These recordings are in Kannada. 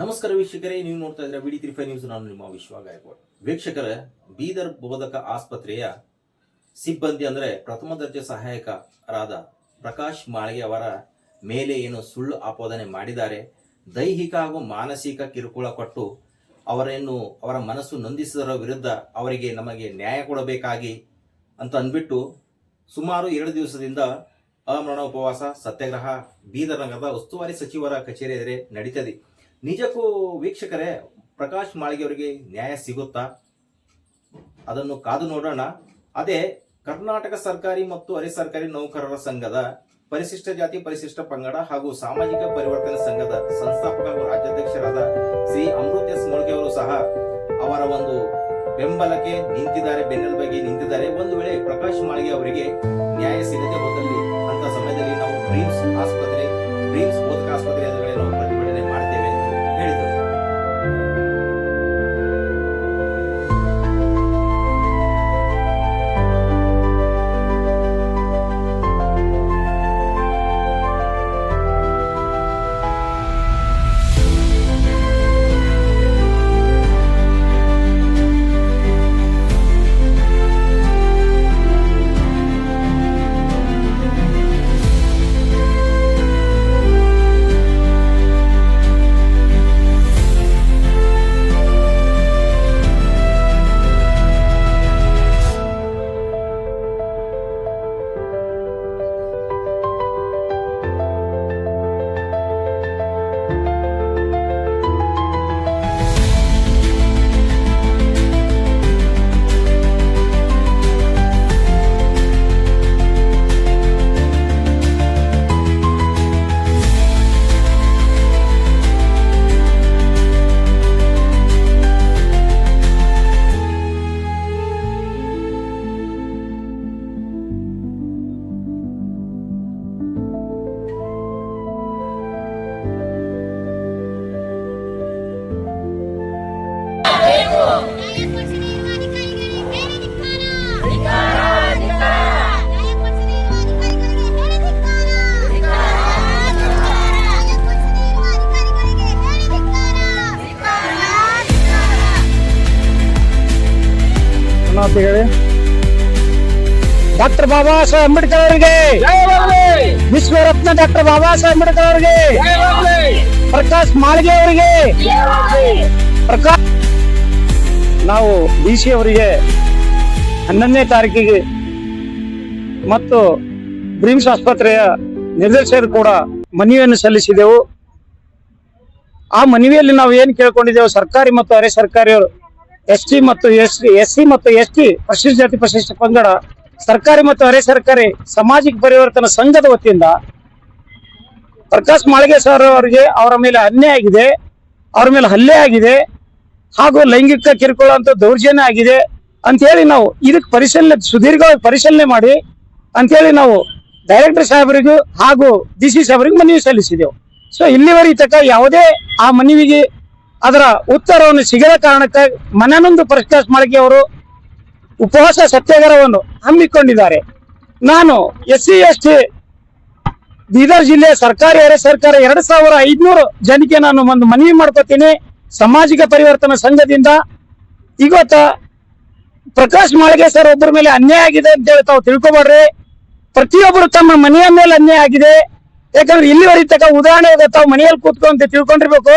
ನಮಸ್ಕಾರ ವೀಕ್ಷಕರೇ, ನೀವು ನೋಡ್ತಾ ಇದ್ರೆ ವಿಡಿ ತ್ರೀ ಫೈವ್ ನ್ಯೂಸ್ ನಾನು ನಿಮ್ಮ ವಿಶ್ವ ಗಾಯಕ್ವಾಡ್. ವೀಕ್ಷಕರ, ಬೀದರ್ ಬೋಧಕ ಆಸ್ಪತ್ರೆಯ ಸಿಬ್ಬಂದಿ ಅಂದ್ರೆ ಪ್ರಥಮ ದರ್ಜೆ ಸಹಾಯಕರಾದ ಪ್ರಕಾಶ್ ಮಾಳಿಗೆ ಅವರ ಮೇಲೆ ಏನು ಸುಳ್ಳು ಆಪಾದನೆ ಮಾಡಿದ್ದಾರೆ. ದೈಹಿಕ ಹಾಗೂ ಮಾನಸಿಕ ಕಿರುಕುಳ ಕೊಟ್ಟು ಅವರನ್ನು ಅವರ ಮನಸ್ಸು ನೊಂದಿಸಿದರ ವಿರುದ್ಧ ಅವರಿಗೆ ನಮಗೆ ನ್ಯಾಯ ಕೊಡಬೇಕಾಗಿ ಅಂತ ಅಂದ್ಬಿಟ್ಟು ಸುಮಾರು ಎರಡು ದಿವಸದಿಂದ ಅಮರಣ ಉಪವಾಸ, ಸತ್ಯಾಗ್ರಹ, ಬೀದರ್ ನಗರದ ಉಸ್ತುವಾರಿ ಸಚಿವರ ಕಚೇರಿ ಎದುರೇ ನಡೀತದೆ ನಿಜಕ್ಕೂ ವೀಕ್ಷಕರೇ, ಪ್ರಕಾಶ್ ಮಾಳಿಗೆ ಅವರಿಗೆ ನ್ಯಾಯ ಸಿಗುತ್ತಾ? ಅದನ್ನು ಕಾದು ನೋಡೋಣ. ಅದೇ, ಕರ್ನಾಟಕ ಸರ್ಕಾರಿ ಮತ್ತು ಅರೆ ಸರ್ಕಾರಿ ನೌಕರರ ಸಂಘದ ಪರಿಶಿಷ್ಟ ಜಾತಿ, ಪರಿಶಿಷ್ಟ ಪಂಗಡ ಹಾಗೂ ಸಾಮಾಜಿಕ ಪರಿವರ್ತನೆ ಸಂಘದ ಸಂಸ್ಥಾಪಕ ಹಾಗೂ ರಾಜ್ಯಾಧ್ಯಕ್ಷರಾದ ಶ್ರೀ ಅಮೃತ ಎಸ್. ಮೊಳ್ಗೆ ಅವರು ಸಹ ಅವರ ಒಂದು ಬೆಂಬಲಕ್ಕೆ ನಿಂತಿದ್ದಾರೆ ಬೆನ್ನೆಲುಬಾಗಿ ನಿಂತಿದ್ದಾರೆ. ಒಂದು ವೇಳೆ ಪ್ರಕಾಶ್ ಮಾಳಿಗೆ ಅವರಿಗೆ ನ್ಯಾಯ ಸಿಗದೆ ಹೋದಲ್ಲಿ ಅಂತ ಸಮಯದಲ್ಲಿ ನಾವು ಡ್ರೀಮ್ಸ್ ಆಸ್ಪತ್ರೆ ಡ್ರೀಮ್ಸ್ ಬೋಧಕ ಆಸ್ಪತ್ರೆ ಅಂತ ಡಾಕ್ಟರ್ ಬಾಬಾ ಸಾಹೇಬ್ ಅಂಬೇಡ್ಕರ್ ಅವರಿಗೆ. ವಿಶ್ವರತ್ನ ಡಾಕ್ಟರ್ ಬಾಬಾ ಸಾಹೇಬ್ ಅಂಬೇಡ್ಕರ್ ಅವರಿಗೆ. ಪ್ರಕಾಶ್ ಮಾಳಿಗೆ ಅವರಿಗೆ. ಪ್ರಕಾಶ್ ನಾವು ಡಿ ಸಿ ಅವರಿಗೆ ಹನ್ನೊಂದನೇ ತಾರೀಕಿಗೆ ಮತ್ತು ಬ್ರಿಮ್ಸ್ ಆಸ್ಪತ್ರೆಯ ನಿರ್ದೇಶಕರು ಕೂಡ ಮನವಿಯನ್ನು ಸಲ್ಲಿಸಿದೆವು. ಆ ಮನವಿಯಲ್ಲಿ ನಾವು ಏನು ಕೇಳ್ಕೊಂಡಿದ್ದೇವೆ, ಸರ್ಕಾರಿ ಮತ್ತು ಅರೆ ಸರ್ಕಾರಿ ಎಸ್ ಟಿ ಮತ್ತು ಎಸ್ ಎಸ್ ಸಿ ಮತ್ತು ಎಸ್ ಟಿ ಪರಿಶಿಷ್ಟ ಜಾತಿ ಪರಿಶಿಷ್ಟ ಪಂಗಡ, ಸರ್ಕಾರಿ ಮತ್ತು ಅರೆ ಸರ್ಕಾರಿ ಸಾಮಾಜಿಕ ಪರಿವರ್ತನ ಸಂಘದ ವತಿಯಿಂದ ಪ್ರಕಾಶ್ ಮಾಳಿಗೆ ಸರ್ ಅವರಿಗೆ ಅವರ ಮೇಲೆ ಅನ್ಯಾಯ ಆಗಿದೆ, ಅವರ ಮೇಲೆ ಹಲ್ಲೆ ಆಗಿದೆ, ಹಾಗೂ ಲೈಂಗಿಕ ಕಿರುಕುಳ ಅಂತ ದೌರ್ಜನ್ಯ ಆಗಿದೆ ಅಂತೇಳಿ ನಾವು ಇದಕ್ಕೆ ಪರಿಶೀಲನೆ, ಸುದೀರ್ಘವಾಗಿ ಪರಿಶೀಲನೆ ಮಾಡಿ ಅಂತೇಳಿ ನಾವು ಡೈರೆಕ್ಟರ್ ಸಾಹೇಬರಿಗೂ ಹಾಗೂ ಡಿ ಸಿ ಸಾಹೇಬರಿಗೂ ಮನವಿ ಸಲ್ಲಿಸಿದೆವು. ಸೊ ಇಲ್ಲಿವರೆಗೆ ತಕ್ಕ ಯಾವುದೇ ಆ ಮನವಿಗೆ ಅದರ ಉತ್ತರವನ್ನು ಸಿಗದ ಕಾರಣಕ್ಕೆ ಮನನೊಂದು ಪ್ರಕಾಶ್ ಮಾಳಿಗೆ ಅವರು ಉಪವಾಸ ಸತ್ಯಾಗ್ರಹವನ್ನು ಹಮ್ಮಿಕೊಂಡಿದ್ದಾರೆ. ನಾನು S C S T Bidar ಜಿಲ್ಲೆ ಸರ್ಕಾರಿ ಅರೆ ಸರ್ಕಾರ ಎರಡು ಸಾವಿರ ಐದ್ನೂರು ಜನಕ್ಕೆ ನಾನು ಒಂದು ಮನವಿ ಮಾಡ್ಕೋತೀನಿ. ಸಾಮಾಜಿಕ ಪರಿವರ್ತನಾ ಸಂಘದಿಂದ. ಇವತ್ತ ಪ್ರಕಾಶ್ ಮಾಳಿಗೆ ಸರ್ ಒಬ್ಬರ ಮೇಲೆ ಅನ್ಯಾಯ ಆಗಿದೆ ಅಂತ ಹೇಳಿ ತಾವು ತಿಳ್ಕೊಬಾರ್ರಿ ಪ್ರತಿಯೊಬ್ಬರು ತಮ್ಮ ಮನೆಯ ಮೇಲೆ ಅನ್ಯಾಯ ಆಗಿದೆ. ಯಾಕಂದ್ರೆ ಇಲ್ಲಿವರೆಗೆ ತಕ್ಕ ಉದಾಹರಣೆ ತಾವು ಮನೆಯಲ್ಲಿ ಕೂತ್ಕೊಂತ ತಿಳ್ಕೊಂಡಿರ್ಬೇಕು.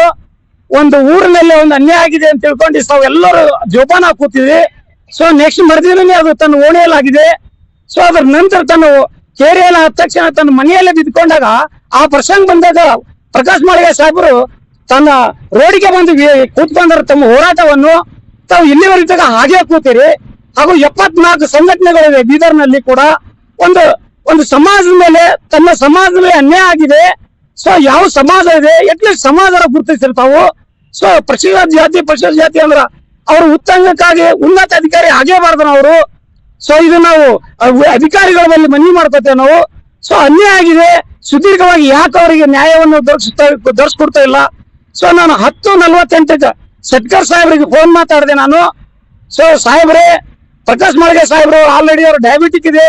ಒಂದು ಊರಿನಲ್ಲಿ ಒಂದು ಅನ್ಯಾಯ ಆಗಿದೆ ಅಂತ ತಿಳ್ಕೊಂಡು ಎಲ್ಲರೂ ಜೋಪಾನ ಕೂತಿದ್ವಿ. ಸೊ ನೆಕ್ಸ್ಟ್ ಮರ್ದಿನೇ ಅದು ತನ್ನ ಓಣಿಯಲ್ಲಾಗಿದೆ. ಸೊ ಅದ್ರ ನಂತರ ತನ್ನ ಕೇರಿಯಲ್ಲಿ ಆದ ತಕ್ಷಣ ತನ್ನ ಮನೆಯಲ್ಲೇ ಬಿದ್ಕೊಂಡಾಗ ಆ ಪ್ರಸಂಗ ಬಂದಾಗ ಪ್ರಕಾಶ್ ಮಾಳಿಗೆ ಸಾಹೇಬರು ತನ್ನ ರೋಡಿಗೆ ಬಂದು ಕೂತ್ಕೊಂಡರು ತಮ್ಮ ಹೋರಾಟವನ್ನು ತಾವು ಇಲ್ಲಿವರೆಗೆ ಹಾಗೆ ಕೂತೀರಿ. ಹಾಗೂ ಎಪ್ಪತ್ನಾಲ್ಕು ಸಂಘಟನೆಗಳಿವೆ ಬೀದರ್ನಲ್ಲಿ ಕೂಡ ಒಂದು ಒಂದು ಸಮಾಜದ ಮೇಲೆ, ತನ್ನ ಸಮಾಜದಲ್ಲಿ ಅನ್ಯಾಯ ಆಗಿದೆ. ಸೊ ಯಾವ ಸಮಾಜ ಇದೆ? ಎಟ್ಲೀಸ್ಟ್ ಸಮಾಜ ಗುರುತಿಸಿರ್ತಾವು ಸೊ ಪರಿಶಿಷ್ಟ ಜಾತಿ ಪರಿಶಿಷ್ಟ ಜಾತಿ ಅಂದ್ರ ಅವ್ರ ಉತ್ತಂಗಕ್ಕಾಗಿ ಉನ್ನತ ಅಧಿಕಾರಿ ಆಗೇಬಾರ್ದು ಅವರು. ಸೊ ಇದು ನಾವು ಅಧಿಕಾರಿಗಳ ಮೇಲೆ ಮನವಿ ಮಾಡ್ಕೋತೇವೆ ನಾವು. ಸೊ ಅನ್ಯಾಯ ಆಗಿದೆ. ಸುದೀರ್ಘವಾಗಿ ಯಾಕೆ ಅವರಿಗೆ ನ್ಯಾಯವನ್ನು ದೊರಕಿಸ್ಕೊಡ್ತಾ ಇಲ್ಲ? ಸೊ ನಾನು ಹತ್ತು ನಲ್ವತ್ತೆಂಟಕ್ಕೆ ಸಟ್ಕರ್ ಸಾಹೇಬರಿಗೆ ಫೋನ್ ಮಾತಾಡಿದೆ ನಾನು. ಸೊ ಸಾಹೇಬ್ರೆ, ಪ್ರಕಾಶ್ ಮಾಳಿಗೆ ಸಾಹೇಬ್ರು ಆಲ್ರೆಡಿ ಅವ್ರ ಡಯಾಬಿಟಿಕ್ ಇದೆ.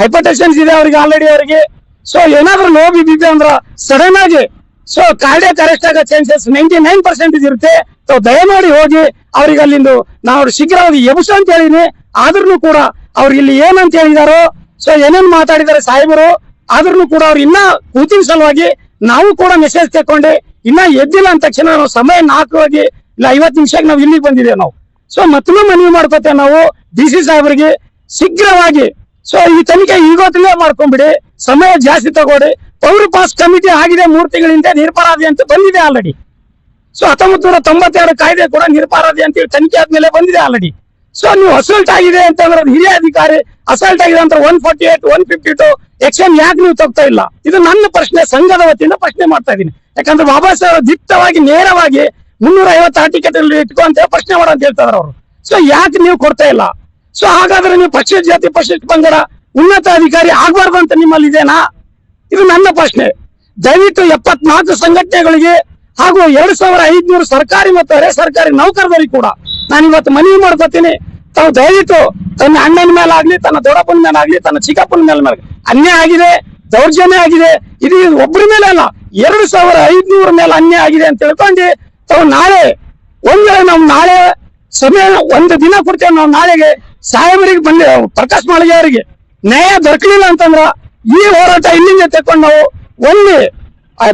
ಹೈಪರ್ಟೆನ್ಷನ್ಸ್ ಇದೆ ಅವರಿಗೆ ಆಲ್ರೆಡಿ ಅವರಿಗೆ. ಸೊ ಏನಾದ್ರೂ ನೋವು ಬಿದ್ದಿದೆ ಅಂದ್ರೆ ಸಡನ್ ಆಗಿ ಸೊ ಕಾರ್ಡಿಯಕ್ ಅರೆಸ್ಟ್ ಆಗೋ ಚಾನ್ಸಸ್ ನೈಂಟಿ ನೈನ್ ಪರ್ಸೆಂಟ್ ಇರುತ್ತೆ. ಸೊ ದಯಮಾಡಿ ಹೋಗಿ ಅವ್ರಿಗೆ ಅಲ್ಲಿಂದು ನಾವು ಶೀಘ್ರವಾಗಿ ಎಬ್ಸು ಅಂತ ಹೇಳಿನಿ. ಆದ್ರೂ ಕೂಡ ಅವ್ರು ಇಲ್ಲಿ ಏನಂತ ಹೇಳಿದಾರೋ ಸೊ ಏನೇನ್ ಮಾತಾಡಿದಾರೆ ಸಾಹೇಬರು ಆದ್ರೂ ಕೂಡ ಅವ್ರು ಇನ್ನ ಕೂತಿನ ಸಲುವಾಗಿ ನಾವು ಕೂಡ ಮೆಸೇಜ್ ತಕೊಂಡೆ ಇನ್ನ ಎದ್ದಿಲ್ಲ ಅಂದ ತಕ್ಷಣ ನಾವು ಸಮಯ ನಾಲ್ಕು ಆಗಿ ಇಲ್ಲ ಐವತ್ತು ನಿಮಿಷಕ್ಕೆ ನಾವು ಇಲ್ಲಿಗೆ ಬಂದಿದ್ದೇವೆ ನಾವು. ಸೊ ಮತ್ತೊಮ್ಮೆ ಮನವಿ ಮಾಡ್ಕೋತೇವೆ ನಾವು ಡಿ ಸಿ ಸಾಹೇಬರಿಗೆ. ಶೀಘ್ರವಾಗಿ ಸೊ ಈ ತನಿಖೆ ಈಗೋತಲೇ ಮಾಡ್ಕೊಂಡ್ಬಿಡಿ ಸಮಯ ಜಾಸ್ತಿ ತಗೋಡಿ ಪೌರ ಪಾಸ್ ಕಮಿಟಿ ಆಗಿದೆ ಮೂರು ತಿಂಗಳಿಂದ ನಿರ್ಪರಾಧಿ ಅಂತ ಬಂದಿದೆ ಆಲ್ರೆಡಿ ಸೊ ಹತ್ತೊಂಬತ್ ನೂರ ತೊಂಬತ್ತೆರಡು ಕಾಯ್ದೆ ಕೂಡ ನಿರ್ಪರಾಧಿ ಅಂತ ತನಿಖೆ ಆದ್ಮೇಲೆ ಬಂದಿದೆ ಆಲ್ರೆಡಿ ಸೊ ನೀವು ಅಸಲ್ಟ್ ಆಗಿದೆ ಅಂತಂದ್ರೆ ಹಿರಿಯ ಅಧಿಕಾರಿ ಅಸಲ್ಟ್ ಆಗಿದೆ ಅಂತ one forty eight one fifty two action ಯಾಕೆ ನೀವು ತಗ್ತಾ ಇಲ್ಲ? ಇದು ನನ್ನ ಪ್ರಶ್ನೆ, ಸಂಘದ ವತಿಯಿಂದ ಪ್ರಶ್ನೆ ಮಾಡ್ತಾ ಇದ್ದೀನಿ. ಯಾಕಂದ್ರೆ ಬಾಬಾ ಸಾಹೇಬ್ ದಿಟ್ಟವಾಗಿ, ನೇರವಾಗಿ ಮುನ್ನೂರ ಐವತ್ತು ಟಿಕೆಟ್ ಇಟ್ಕೊಂತ ಪ್ರಶ್ನೆ ಮಾಡೋ ಅಂತ ಹೇಳ್ತಾರೆ ಅವರು. ಸೊ ಯಾಕೆ ನೀವು ಕೊಡ್ತಾ ಇಲ್ಲ? ಸೊ ಹಾಗಾದ್ರೆ ನೀವು ಪಶ್ಚಿಮ ಜಾತಿ ಪರಿಶಿಷ್ಟ ಪಂಗಡ ಉನ್ನತ ಅಧಿಕಾರಿ ಆಗ್ಬಾರ್ದು ಅಂತ ನಿಮ್ಮಲ್ಲಿ ಇದೇನಾ? ಇದು ನನ್ನ ಪ್ರಶ್ನೆ. ದಯವಿಟ್ಟು ಎಪ್ಪತ್ನಾಲ್ಕು ಸಂಘಟನೆಗಳಿಗೆ ಹಾಗೂ ಎರಡ್ ಸಾವಿರ ಐದ್ನೂರು ಸರ್ಕಾರಿ ಮತ್ತು ಅರೆ ಸರ್ಕಾರಿ ನೌಕರರಿಗೆ ಕೂಡ ನಾನು ಇವತ್ತು ಮನವಿ ಮಾಡ್ಕೊತೀನಿ. ತಾವು ದಯವಿಟ್ಟು ತನ್ನ ಅಣ್ಣನ ಮೇಲೆ ಆಗ್ಲಿ, ತನ್ನ ದೊಡ್ಡಪ್ಪನ ಮೇಲಾಗ್ಲಿ ತನ್ನ ಚಿಕ್ಕಪ್ಪನ ಮೇಲೆ ಮೇಲೆ ಅನ್ಯಾಯ ಆಗಿದೆ, ದೌರ್ಜನ್ಯ ಆಗಿದೆ. ಇದು ಒಬ್ಬರ ಮೇಲೆ ಅಲ್ಲ, ಎರಡು ಸಾವಿರ ಐದ್ನೂರ ಮೇಲೆ ಅನ್ಯಾಯ ಆಗಿದೆ ಅಂತ ತಿಳ್ಕೊಂಡು ತಾವು ನಾಳೆ ಒಂದ್ ನಾವು ನಾಳೆ ಸಮಯ ಒಂದು ದಿನ ಕೊಡ್ತೇವೆ ನಾವು ನಾಳೆಗೆ ಸಾಹೇಬರಿಗೆ ಬಂದ, ಪ್ರಕಾಶ್ ಮಾಳಿಗೆ ಅವರಿಗೆ. ನ್ಯಾಯ ದೊರಕಲಿಲ್ಲ ಅಂತಂದ್ರ ಈ ಹೋರಾಟ ಇಲ್ಲಿಂದ ತಕೊಂಡು ನಾವು ಒಂದು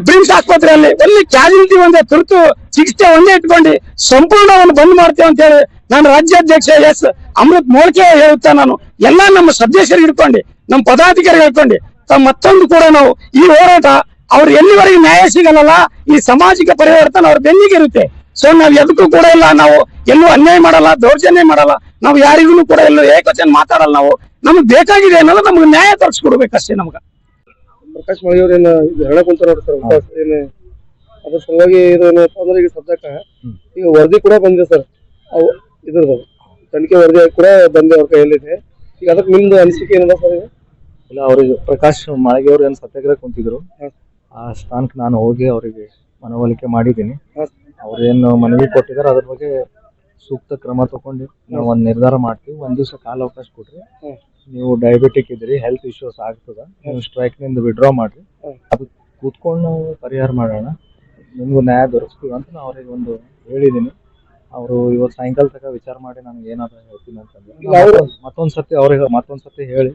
ಬ್ರಿಮ್ಸ್ ಆಸ್ಪತ್ರೆಯಲ್ಲಿ ಒಂದು ಕ್ಯಾಜುಲಿಟಿ ಒಂದೇ ತುರ್ತು ಚಿಕಿತ್ಸೆ ಒಂದೇ ಇಟ್ಕೊಂಡು ಸಂಪೂರ್ಣವನ್ನು ಬಂದ್ ಮಾಡ್ತೇವೆ ಅಂತ ಹೇಳಿ ನಾನು ರಾಜ್ಯಾಧ್ಯಕ್ಷ ಎಸ್. ಅಮೃತ್ ಮೋಳ್ಕೆ ಹೇಳುತ್ತಾ ನಾನು, ಎಲ್ಲ ನಮ್ಮ ಸದಸ್ಯರಿಗೆ ಹಿಡ್ಕೊಂಡು, ನಮ್ಮ ಪದಾಧಿಕಾರಿ ಹೇಳ್ಕೊಂಡು ತಮ್ಮ ಮತ್ತೊಂದು ಕೂಡ ನಾವು ಈ ಹೋರಾಟ ಅವ್ರು ಎಲ್ಲಿವರೆಗೆ ನ್ಯಾಯ ಸಿಗಲ್ಲ ಈ ಸಾಮಾಜಿಕ ಪರಿವರ್ತನೆ ಅವ್ರ ಬೆನ್ನಿಗೆ ಇರುತ್ತೆ. ಸೊ ನಾವ್ ಎದಕ್ಕೂ ಕೂಡ ಇಲ್ಲ, ನಾವು ಎಲ್ಲೂ ಅನ್ಯಾಯ ಮಾಡಲ್ಲ, ದೌರ್ಜನ್ಯ ಮಾಡಲ್ಲ. ನಾವು ಯಾರಿಗೂ ಕೂಡ ಎಲ್ಲ ಏಕವಚನ ಮಾತಾಡಲ್ಲ ನಾವು. ನಮ್ಗೆ ಬೇಕಾಗಿದೆ ಅನ್ನೋದು ನಮ್ಗೆ ನ್ಯಾಯ ತರಿಸ್ಕೊಡ್ಬೇಕಷ್ಟೇ ನಮ್ಗೆ. ಪ್ರಕಾಶ್ ಮಳಿ ಪ್ರಕಾಶ್ ಏನ ಇದು ಹೇಳಕ್ ಕುಂತಾರ ನೋಡ್ರಿ ಸರ್ ಏನು ಅದ್ರ ಸಲುವಾಗಿ ಅಂದ್ರೆ ಈಗ ಸದ್ಯಕ್ಕ? ಈಗ ವರದಿ ಕೂಡ ಬಂದಿದೆ ಸರ್. ಅವು ಇದ್ರದ್ದು. ತನಿಖೆ ವರದಿ ಕೂಡ ಬಂದೆ ಅವ್ರ ಕೈಯಲ್ಲಿದೆ. ಈಗ ಅದಕ್ಕೆ ನಿಮ್ದು ಅನಿಸಿಕೆ ಏನದ ಸರ್ ಇಲ್ಲ ಅವ್ರಿಗೆ ಪ್ರಕಾಶ್ ಮಾಳಿಗೆ ಅವ್ರು ಏನು ಸತ್ಯಾಗ್ರಹ ಕುಂತಿದ್ರು. ಆ ಸ್ಥಾನಕ್ಕೆ ನಾನು ಹೋಗಿ ಅವರಿಗೆ ಮನವೊಲಿಕೆ ಮಾಡಿದ್ದೀನಿ. ಅವ್ರೇನು ಮನವಿ ಕೊಟ್ಟಿದ್ದಾರೆ ಅದ್ರ ಬಗ್ಗೆ ಸೂಕ್ತ ಕ್ರಮ ತಗೊಂಡು ನಾವು ಒಂದು ನಿರ್ಧಾರ ಮಾಡ್ತೀವಿ. ಒಂದ್ ದಿವಸ ಕಾಲಾವಕಾಶ ಕೊಡ್ರಿ ಹ್ಮ್. ನೀವು ಡಯಾಬಿಟಿಕ್ ಇದ್ರಿ ಹೆಲ್ತ್ ಇಶ್ಯೂಸ್ ಆಗ್ತದ ನೀವು ಸ್ಟ್ರೈಕ್ನಿಂದ ವಿಡ್ರಾ ಮಾಡ್ರಿ. ಅದು ಕೂತ್ಕೊಂಡು ನಾವು ಪರಿಹಾರ ಮಾಡೋಣ. ನಿಮ್ಗೂ ನ್ಯಾಯ ದೊರಕಿಸ್ತೀವಿ ಅಂತ ನಾನು ಅವ್ರಿಗೆ ಒಂದು ಹೇಳಿದ್ದೀನಿ ಅವರು ಇವತ್ತು ಸಾಯಂಕಾಲ ತನಕ ವಿಚಾರ ಮಾಡಿ ನನಗೆ ಏನಾದ್ರು ಹೇಳ್ತೀನಿ ಅಂತಂದ್ರೆ ಮತ್ತೊಂದು ಸತಿ ಅವ್ರಿಗೆ ಮತ್ತೊಂದು ಸತಿ ಹೇಳಿ.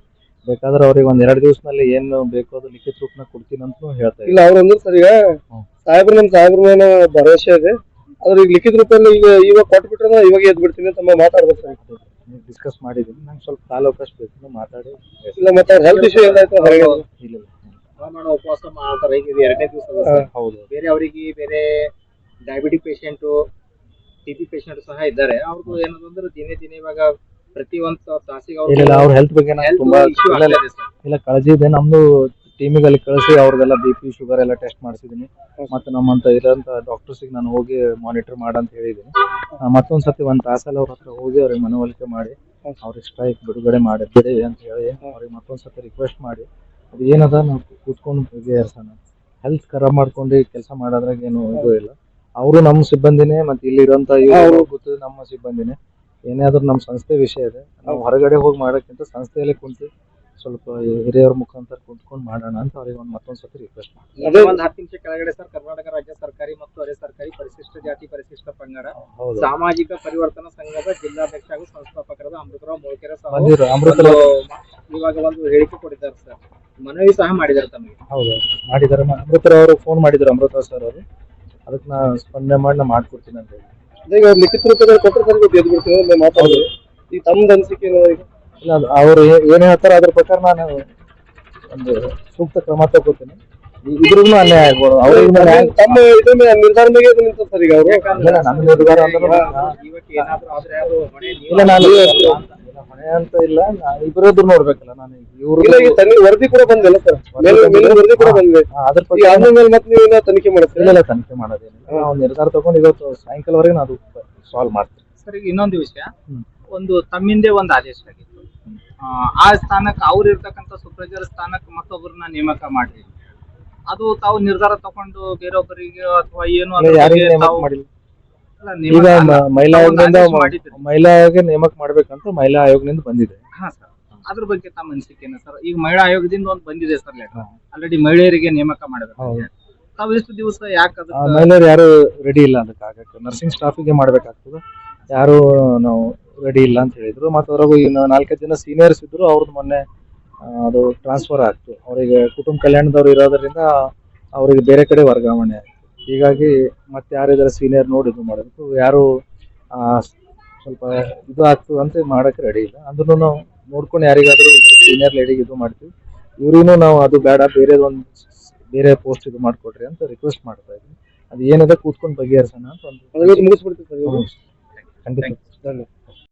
ಬೇಕಾದ್ರೆ ಅವ್ರಿಗೆ ಒಂದ್ ಎರಡು ದಿವಸದಲ್ಲಿ ಏನು ಬೇಕೋ ಅದು ಲಿಖಿತ ರೂಪನ ಕೊಡ್ತೀನಿ ಅಂತ ಹೇಳ್ತಾರೆ ಇಲ್ಲ ಅವ್ರು ಅಂದ್ರೆ ಸರ್ ಈಗ ನಿಮ್ಮ ಸಾಹೇಬ್ರ ನಮ್ ಸಾಹೇಬ್ರ ಮೇಲೆ ಭರವಸೆ ಇದೆ. ಆದ್ರೆ ಈಗ ಲಿಖಿತ ರೂಪದಲ್ಲಿ ಈಗ ಇವಾಗ ಕೊಟ್ಬಿಟ್ರೆ ಇವಾಗ ಎದ್ ಬಿಡ್ತೀನಿ ಅಂತ ಮಾತಾಡ್ಬೇಕು ಡಿಸ್ಕಸ್ ಮಾಡಿದ್ದೀನಿ ನಂಗೆ ಸ್ವಲ್ಪ ಕಾಲಾವಕಾಶ ಬೇಕು. ನೀವು ಮಾತಾಡಿ. ಇಲ್ಲ ಮತ್ತೆ ಹೆಲ್ತ್ ಇಶ್ಯೂ ಏನಾಯ್ತು ಹೊರಗೆ ಇಲ್ಲ ಇಲ್ಲ. ಹವಾಮಾನ ಉಪವಾಸ ಮಾಡ್ತಾರೆ ಈಗ ಎರಡನೇ ದಿವಸ ಹೌದು ಬೇರೆ ಅವರಿಗೆ ಬೇರೆ diabetic patient T B patient ಸಹ ಇದ್ದಾರೆ. ಅವ್ರದ್ದು ಏನದು ಅಂದ್ರೆ ದಿನೇ ದಿನೇ ಇವಾಗ ಪ್ರತಿ ಒಂದು ತಾಸಿಗೆ ಅವ್ರ ಹೆಲ್ತ್ ಬಗ್ಗೆ ತುಂಬಾ ಇಲ್ಲ. ಕಾಳಜಿ ಇದೆ. ನಮ್ದು ಟೀಮಿಗೆ ಅಲ್ಲಿ ಕಳಿಸಿ ಅವ್ರದೆಲ್ಲ ಬಿ ಪಿ ಶುಗರ್ ಎಲ್ಲ ಟೆಸ್ಟ್ ಮಾಡಿಸಿದ್ದೀನಿ ಮತ್ತು ನಮ್ಮಂತ ಇರೋಂಥ ಡಾಕ್ಟರ್ಸಿಗೆ ನಾನು ಹೋಗಿ ಮಾನಿಟರ್ ಮಾಡಂತ ಹೇಳಿದ್ದೀನಿ ಮತ್ತೊಂದು ಸತಿ ಒಂದ್ ತಾಸಲ್ಲಿ ಅವ್ರ ಹತ್ರ ಹೋಗಿ ಅವ್ರಿಗೆ ಮನವೊಲಿಕೆ ಮಾಡಿ, ಅವ್ರಿಗೆ ಸ್ಟ್ರೈಕ್ ಬಿಡುಗಡೆ ಮಾಡಿ ಬಿಡಿ ಅಂತ ಹೇಳಿ ಅವ್ರಿಗೆ ಮತ್ತೊಂದು ಸತಿ ರಿಕ್ವೆಸ್ಟ್ ಮಾಡಿ. ಅದು ಏನದ? ನಾವು ಕೂತ್ಕೊಂಡು ಬಗೆಹರಿಸೋಣ ಹೆಲ್ತ್ ಖರಾಬ್ ಮಾಡ್ಕೊಂಡು ಕೆಲಸ ಮಾಡೋದ್ರಾಗ ಏನು ಇದು ಇಲ್ಲ. ಅವರು ನಮ್ಮ ಸಿಬ್ಬಂದಿನೇ ಮತ್ತು ಇಲ್ಲಿರೋಂಥ ಇವರು ಗೊತ್ತು ನಮ್ಮ ಸಿಬ್ಬಂದಿನೇ. ಏನೇ ಆದ್ರೂ ನಮ್ಮ ಸಂಸ್ಥೆ ವಿಷಯ ಇದೆ. ನಾವು ಹೊರಗಡೆ ಹೋಗಿ ಮಾಡೋಕ್ಕಿಂತ ಸಂಸ್ಥೆಯಲ್ಲೇ ಕುಂತು ಸ್ವಲ್ಪ ಹಿರಿಯರ ಮುಖಾಂತರ ಕುಂತ್ಕೊಂಡು ಮಾಡೋಣ ಅಂತ ಅವ್ರಿಗೆ ಒಂದು ಮತ್ತೊಂದು ಸತಿ ರಿಕ್ವೆಸ್ಟ್ ಮಾಡಿ ಅದೇ ಒಂದು ಹತ್ತು ನಿಮಿಷ ಕೆಳಗಡೆ ಸರ್ ಕರ್ನಾಟಕ ರಾಜ್ಯ ಸರ್ಕಾರಿ ಮತ್ತು ಅರೆ ಸರ್ಕಾರಿ ಪರಿಶಿಷ್ಟ ಜಾತಿ ಪರಿಶಿಷ್ಟ ಪಂಗಡ ಹೌದು. ಸಾಮಾಜಿಕ ಪರಿವರ್ತನಾ ಸಂಘದ ಜಿಲ್ಲಾಧ್ಯಕ್ಷ ಹಾಗೂ ಸಂಸ್ಥಾಪಕರಾದ ಅಮೃತರಾವ್ ಮೊಳಕೆರೆ ಸಹ ಅಮೃತರಾವ್. ಅಮೃತ ಇವಾಗ ಒಂದು ಹೇಳಿಕೆ ಕೊಟ್ಟಿದ್ದಾರೆ ಸರ್. ಮನವಿ ಸಹ ಮಾಡಿದ್ದಾರೆ ತಮಗೆ. ಹೌದು ಮಾಡಿದ್ದಾರೆ. ಅಮೃತರ ಅವರು ಫೋನ್ ಮಾಡಿದ್ರು ಅಮೃತ ಸರ್ ಅವರು. ಅದಕ್ಕೆ ನಾ ಸ್ಪಂದನೆ ಮಾಡಿ ನಾ ಮಾಡ್ಕೊಡ್ತೀನಿ ಅಂತ ಹೇಳಿ. ಈಗ ಲಿಖಿತ ರೂಪದಲ್ಲಿ ಕೊಟ್ಟರೆ ಸರ್ ಬಿಡ್ತೀನಿ ಮಾತಾಡೋದು ಈ ತಮ್ದು ಅನಿಸಿಕೆ ಈಗ ಇಲ್ಲ ಅದು ಅವ್ರು ಏನ್ ಹೇಳ್ತಾರೆ ಅದ್ರ ಪ್ರಕಾರ ನಾನು ಒಂದು ಸೂಕ್ತ ಕ್ರಮ ತಗೋತೀನಿ. ಇದ್ರಿಗೂ ಅನ್ಯಾಯ ಆಗ್ಬೋದು. ಅವ್ರಿಗೆ ನ್ಯಾಯ ತಮ್ಮ ಮೇಲೆ ನಿರ್ಧಾರ ಮೇಲೆ ಇದು ನಿಂತ ಸರ್ ಈಗ ಅವರು? ಇಲ್ಲ ನಮ್ಮ ನಿರ್ಧಾರ ಅಂದ್ರೆ ನಾ- ಇವತ್ತು ಏನಾದ್ರೂ ಆದ್ರೆ ಅದು ಹೊಣೆ ನೀವು ಇಲ್ಲ ನಾನು ಇಲ್ಲ, ಹೊಣೆ ಅಂತ ಇಲ್ಲ. ಇಬ್ಬರದ್ದು ನೋಡ್ಬೇಕಲ್ಲ ನಾನು ಇವ್ರು ಇಲ್ಲ ಈಗ ತನಿ ವರದಿ ಕೂಡ ಬಂದಿಲ್ಲ ಸರ್. ಮೇಲೆ ಮೇಲೆ ವರದಿ ಕೂಡ ಬಂದಿದೆ. ಅದ್ರ ಬಗ್ಗೆ ಬಗ್ಗೆ ಮೇಲೆ ಮತ್ತೆ ನೀವು ಏನೋ ತನಿಖೆ ಮಾಡ್ತೀರಿ ಇಲ್ಲ ತನಿಖೆ ಮಾಡೋದೇನಿಲ್ಲ. ನಾವು ನಿರ್ಧಾರ ತಗೊಂಡು ಇವತ್ತು ಸಾಯಂಕಾಲವರೆಗೆ ನಾನು ಅದು ಸಾಲ್ವ್ ಮಾಡ್ತೀನಿ. ಸರ್ ಈಗ ಇನ್ನೊಂದು ವಿಷಯ. ಒಂದು ತಮ್ಮಿಂದೇ ಒಂದು ಆದೇಶ. ಆಗಿತ್ತು ಆ, ಸ್ಥಾನಕ್ಕೆ ಅವ್ರು ಇರ್ತಕ್ಕಂಥ ಸುಪ್ರಜರ ಸ್ಥಾನಕ್ಕೆ ಮತ್ತೊಬ್ಬರನ್ನ ನೇಮಕ ಮಾಡ್ರಿ ಅದು ತಾವು ನಿರ್ಧಾರ ತಗೊಂಡು ಬೇರೊಬ್ಬರಿಗೆ ಅಥವಾ ಏನು ಈಗ ಮಹಿಳಾ ಆಯೋಗದಿಂದ ಮಹಿಳಾ ಆಯೋಗ ನೇಮಕ ಮಾಡ್ಬೇಕಂತ ಮಹಿಳಾ ಆಯೋಗದಿಂದ ಬಂದಿದೆ. ಹಾ ಸರ್ ಅದ್ರ ಬಗ್ಗೆ ತಮ್ಮ ಅನಿಸಿಕೆ ಸರ್ ಈಗ ಮಹಿಳಾ ಆಯೋಗದಿಂದ ಒಂದು ಬಂದಿದೆ ಸರ್ ಲೆಟರ್. ಆಲ್ರೆಡಿ ಮಹಿಳೆಯರಿಗೆ ನೇಮಕ ಮಾಡಬೇಕು. ತಾವು ಇಷ್ಟು ದಿವಸ ಯಾಕೆ ಮಹಿಳೆಯರು ಯಾರು ರೆಡಿ ಇಲ್ಲ ಅದಕ್ಕೆ ನರ್ಸಿಂಗ್ ಸ್ಟಾಫಿಗೆ ಮಾಡ್ಬೇಕಾಗ್ತದೆ. ಯಾರು ನಾವು ರೆಡಿ ಇಲ್ಲ ಅಂತ ಹೇಳಿದ್ರು. ಮತ್ತು ಅವ್ರಾಗು ಇನ್ನು ನಾಲ್ಕೈದು ಜನ ಸೀನಿಯರ್ಸ್ ಇದ್ರು. ಅವ್ರದ್ದು ಮೊನ್ನೆ ಅದು ಟ್ರಾನ್ಸ್ಫರ್ ಆಗ್ತು ಅವರಿಗೆ ಕುಟುಂಬ ಕಲ್ಯಾಣದವ್ರು ಇರೋದ್ರಿಂದ ಅವರಿಗೆ ಬೇರೆ ಕಡೆ ವರ್ಗಾವಣೆ ಆಯಿತು. ಹೀಗಾಗಿ ಮತ್ತೆ ಯಾರಿದಾರೆ ಸೀನಿಯರ್ ನೋಡಿ ಇದು ಮಾಡಬೇಕು ಯಾರು ಸ್ವಲ್ಪ ಇದು ಆಗ್ತದೆ ಅಂತ ಮಾಡಕ್ಕೆ ರೆಡಿ ಇಲ್ಲ. ಅಂದ್ರೂ ನಾವು ನೋಡ್ಕೊಂಡು ಯಾರಿಗಾದರೂ ಸೀನಿಯರ್ ಲೇಡಿಗೆ ಇದು ಮಾಡ್ತೀವಿ. ಇವ್ರಿಗೂ ನಾವು ಅದು ಬೇಡ ಬೇರೆ ಒಂದು ಬೇರೆ ಪೋಸ್ಟ್ ಇದು ಮಾಡ್ಕೊಡ್ರಿ ಅಂತ ರಿಕ್ವೆಸ್ಟ್ ಮಾಡ್ತಾ ಇದ್ವಿ. ಅದು ಏನಿದೆ ಕೂತ್ಕೊಂಡು ಬಗೆಹರಿಸೋಣ ಅಂತ ಒಂದು ಮುಗಿಸ್ಬಿಡ್ತೀವಿ ಸರ್ ಖಂಡಿತ. ಧನ್ಯವಾದ.